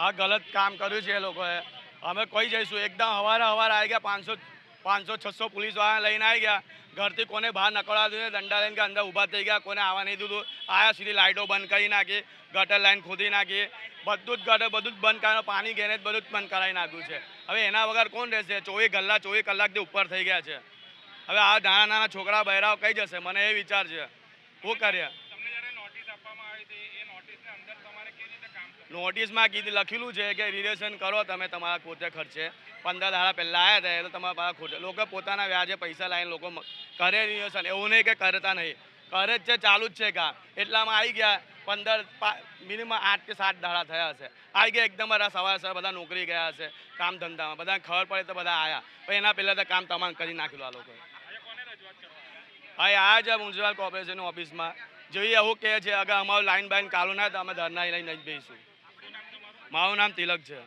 આ ગલત કામ કર્યું છે એ લોકોએ. અમે કોઈ જઈશું, એકદમ હવારે હવારે આવી ગયા, પાંચસો પાંચસો, છસો પોલીસવાળા લઈને આવી ગયા. ઘરથી કોને બહાર નકળવા દીધું દંડા લઈને અંદર ઊભા થઈ ગયા, કોને આવવા નહીં દીધું. આયા સીધી લાઇટો બંધ કરી નાખી, ગટર લાઈન ખોદી નાખી. બધું જ ગટર, બધું જ બંધ કરાયું પાણી ગેરેજ બધું જ બંધ કરાવી નાખ્યું છે. હવે એના વગર કોણ રહેશે? ચોવીસ કલાક ચોવીસ કલાકથી ઉપર થઈ ગયા છે. હવે આ નાના નાના છોકરા બહેરાઓ કઈ જશે? મને એ વિચાર છે. શું કરીએ? નોટિસમાં કીધું લખેલું છે કે રિલેશન કરો તમે તમારા પોતે ખર્ચે. પંદર દાડા પહેલાં આવ્યા હતા એટલે તમારા ખોટે. લોકો પોતાના વ્યાજે પૈસા લાવીને લોકો કરે રિલેશન એવું નહીં કે કરતા નહીં. કરે જ છે ચાલુ જ છે કા. એટલામાં આવી ગયા પંદર મિનિમમ આઠ કે સાત દાડા થયા હશે. આવી ગયા એકદમ બધા સવાર સવાર બધા નોકરી ગયા હશે કામ ધંધામાં. બધાને ખબર પડે તો બધા આવ્યા પણ એના પહેલાં તો કામ તમામ કરી નાખેલું આ લોકોએ. હા આ જ મ્યુનિસિપલ કોર્પોરેશનની ઓફિસમાં જોઈએ એવું કહે છે અગર અમારું લાઈન બાઈન કાલું ના, તો અમે ધરના લઈને જ તમારું મારું નામ તિલક છે.